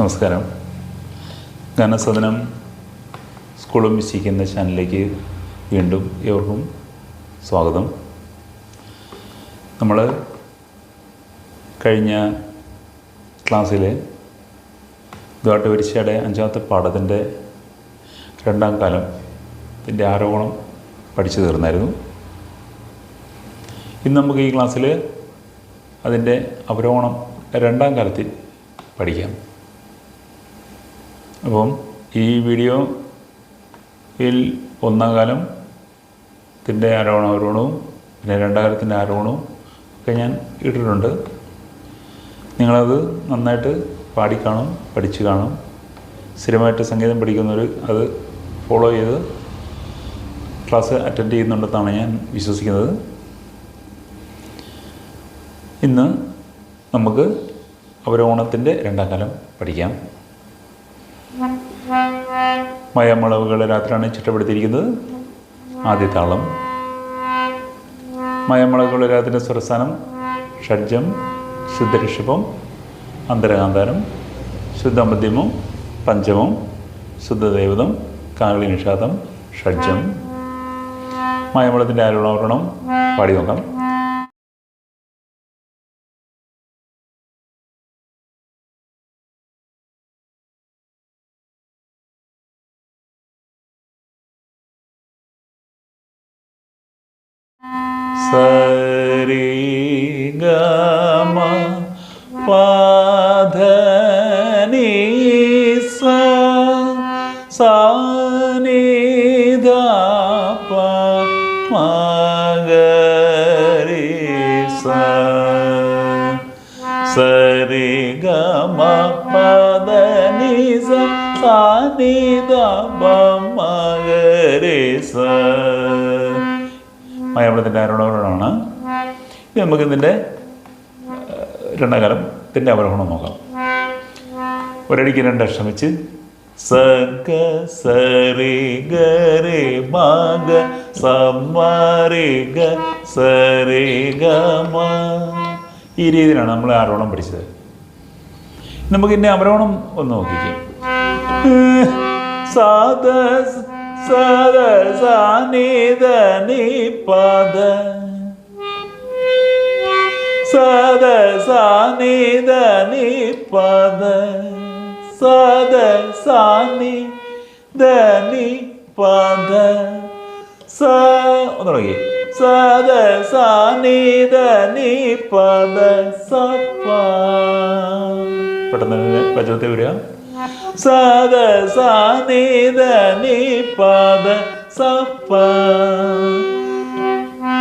നമസ്കാരം. ഗാനസദനം സ്കൂളും വിശ്വസിക്കുന്ന ചാനലിലേക്ക് വീണ്ടും ഏവർക്കും സ്വാഗതം. നമ്മൾ കഴിഞ്ഞ ക്ലാസ്സിൽ ദ്വാട്ടവരിശയുടെ അഞ്ചാമത്തെ പാഠത്തിന്റെ രണ്ടാം കാലം ഇതിന്റെ ആരോപണം പഠിച്ചു തീർന്നായിരുന്നു. ഇന്ന് നമുക്ക് ഈ ക്ലാസ്സിൽ അതിന്റെ അവരോഹണം രണ്ടാം കാലത്തിൽ പഠിക്കാം. അപ്പം ഈ വീഡിയോയിൽ ഒന്നാം കാലം ത്തിന്റെ ആരോഹണം അവരോഹണവും പിന്നെ രണ്ടാം കാലത്തിന്റെ ആരോഹണവും ഒക്കെ ഞാൻ ഇട്ടിട്ടുണ്ട്. നിങ്ങളത് നന്നായിട്ട് പാടിക്കാണും പഠിച്ചു കാണും. സ്ഥിരമായിട്ട് സംഗീതം പഠിക്കുന്നവർ അത് ഫോളോ ചെയ്ത് ക്ലാസ് അറ്റൻഡ് ചെയ്യുന്നുണ്ടെന്നാണ് ഞാൻ വിശ്വസിക്കുന്നത്. ഇന്ന് നമുക്ക് അവരോണത്തിന്റെ രണ്ടാം കാലം പഠിക്കാം. മയമളവുകളുടെ രാത്രിയാണ് ചിട്ടപ്പെടുത്തിയിരിക്കുന്നത് ആദ്യ താളം മയമളവുകളുടെ രാത്രിയുടെ സ്വരസ്ഥാനം ഷഡ്ജം ശുദ്ധഋഷഭം അന്തരകാന്താരം ശുദ്ധമധ്യമം പഞ്ചമം ശുദ്ധദേവതം കാകളി നിഷാദം ഷഡ്ജം. മയമളത്തിന്റെ ആരോളവർണം പാടി സരി ഗമ പാധനി സ സാനി ധ പ മയമ്പളത്തിന്റെ ആരോപണമാണ് ഇനി നമുക്ക് ഇതിന്റെ രണ്ടാം കാലത്തിന്റെ അവരോഹണം നോക്കാം. ഒരടിക്ക് രണ്ട് ശ്രമിച്ച് സ ഗ സരി ഗരി മഗ സമ്മരി ഗ സരി ഗ മ. ഈ രീതിയിലാണ് നമ്മൾ ആരോണം പഠിച്ചത്. നമുക്ക് ഇനി അവരോണം ഒന്ന് നോക്കിക്കാം. സാധ സദ സാനിധ നി പദ സദ സാനിധ നി പദ സദ സാനി ധനി പദ സ ഒന്ന് തുടങ്ങി സദ സാനിധ നി പദ പെട്ടെന്ന് വചനത്തെ വരിക സദ സാനിധ നി പദ സപ്പ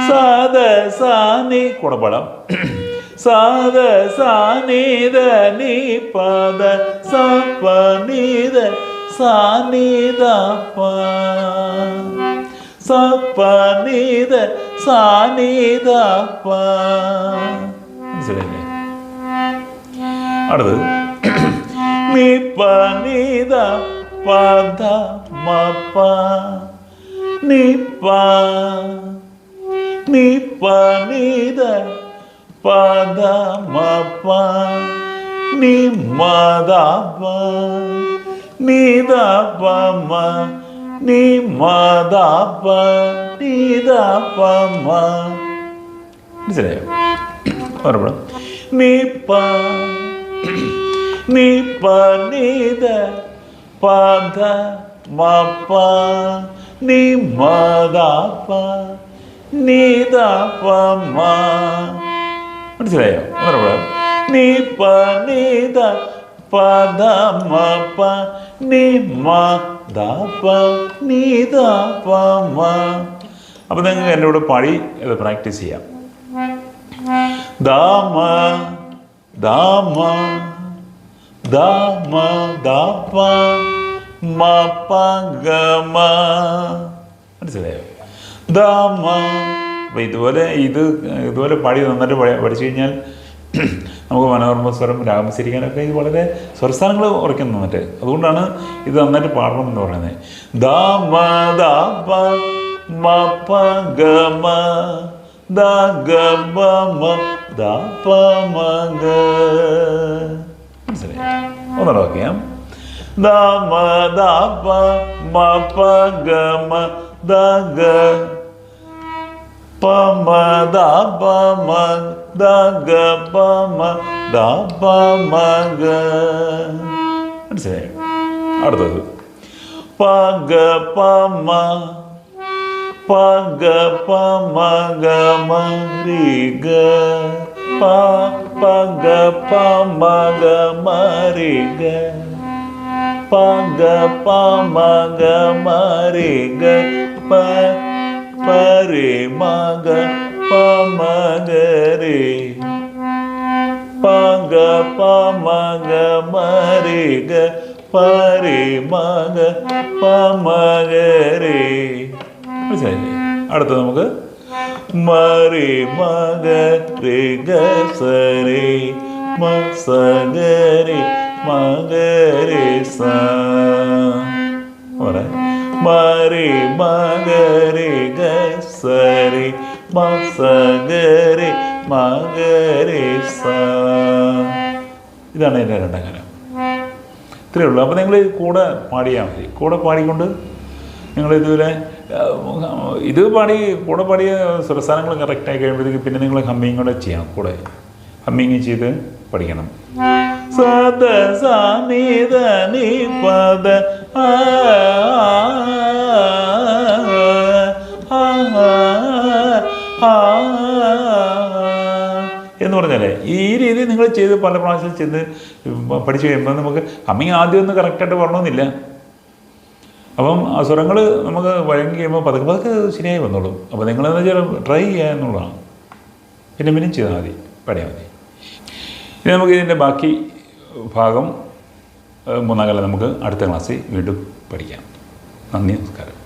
സദ സാനി കൂടെ പാടാം സദ സാനിധ നി പദ സപ്പ നീത സാനിധ പ സപ്പ നീത സാനിധ പ മനസ്സിലായില്ലേ അടുത്തത് നി പ നി ദ പ ധ മ പ നി പ നി പ നി ദ പ ധ മ പ നി മ ദ പ നി ദ പ മ നി പണിത പദ മപ്പ നീ മദാപ്പ പ മ മനസ്സിലായോ ഓർമ്മ നി പ നി പ നി ദ പ ധ മ. പ നി മ ദ പ നി ദ പ മ മനസ്സിലായോ? ഒന്നുകൂടെ നി പ നി ദ പ ധ മ പ നി മ ദ പ നി ദ പ മ. അപ്പം നിങ്ങൾക്ക് എന്റെ കൂടെ പാടി ഇത് പ്രാക്ടീസ് ചെയ്യാം. ദാമ ദാമ ദാപ മ പ ഗ മ മനസ്സിലായോ അപ്പം ഇതുപോലെ ഇത് ഇതുപോലെ പാടി നന്നായിട്ട് പഠി- പഠിച്ചു കഴിഞ്ഞാൽ നമുക്ക് മനോഹർമ്മ സ്വരം രാമസിരിക്കാനൊക്കെ ഇത് വളരെ സ്വരസ്ഥാനങ്ങൾ ഉറയ്ക്കും നന്നായിട്ട്. അതുകൊണ്ടാണ് ഇത് നന്നായിട്ട് പാടണം എന്ന് പറയുന്നത്. ദാമ ദ മ പ ഗ മ ദ ഗ മ ദ പ മ ഗ മനസ്സിലായോ. ഒന്നുകൂടെ നോക്കിയാം. ദ മ ദ പ മ പ ഗ മ ദ ഗ. പ മ ദ പ മ ദ ഗ പ മ ദ പ മ ഗ. മനസ്സിലായോ. അടുത്തത്. പ ഗ പ മ. പ ഗ പ മ ഗ മ രി ഗ. പ പ ഗ പ മ ഗ മ രി ഗ പ ഗ പ മ ഗ മ രി ഗ പ പ രി മ ഗ പ മ ഗ രി പ ഗ പ മ ഗ മ രി ഗ പ രി മ ഗ പ മ ഗ രി മനസ്സിലായില്ലേ അടുത്ത നമുക്ക് മറി മഗ രി ഗ സ. രി മ സ മറി മഗ രി ഗ സ. ഇതാണ് എന്റെ രണ്ടാം കാലം ഇത്രയേ ഉള്ളൂ. അപ്പോൾ നിങ്ങൾ കൂടെ പാടിയാൽ മതി. കൂടെ പാടിക്കൊണ്ട് ആ, ഇത് പണി കൂടെ പാടിയ സ്വരസ്ഥാനങ്ങൾ കറക്റ്റായി കഴിയുമ്പോഴത്തേക്ക് പിന്നെ നിങ്ങൾ ഹമ്മിങ് കൂടെ ചെയ്യാം കൂടെ ഹമ്മിങ് ചെയ്ത് പഠിക്കണം സദ സാനിത നി എന്ന് പറഞ്ഞാലേ ഈ രീതി നിങ്ങൾ ചെയ്ത് പല പ്രാവശ്യം ചെയ്ത് പഠിച്ചു കഴിയുമ്പോൾ നമുക്ക് ഹമ്മിങ് ആദ്യം ഒന്ന് കറക്റ്റായിട്ട് വരണമെന്നില്ല അപ്പം അസുരങ്ങൾ നമുക്ക് വഴങ്ങി കഴിയുമ്പോൾ പതുക്കെ പതുക്കെ ശരിയായി വന്നോളും. അപ്പോൾ നിങ്ങളെന്ന് വെച്ചാൽ ട്രൈ ചെയ്യുക എന്നുള്ളതാണ്. പിന്നെ പിന്നെ ചെയ്താൽ മതി. പാടിയാൽ മതി. ഇനി നമുക്ക് ഇതിന്റെ ബാക്കി ഭാഗം മൂന്നാം കാലം നമുക്ക് അടുത്ത ക്ലാസ്സിൽ വീണ്ടും പഠിക്കാം. നന്ദി നമസ്കാരം.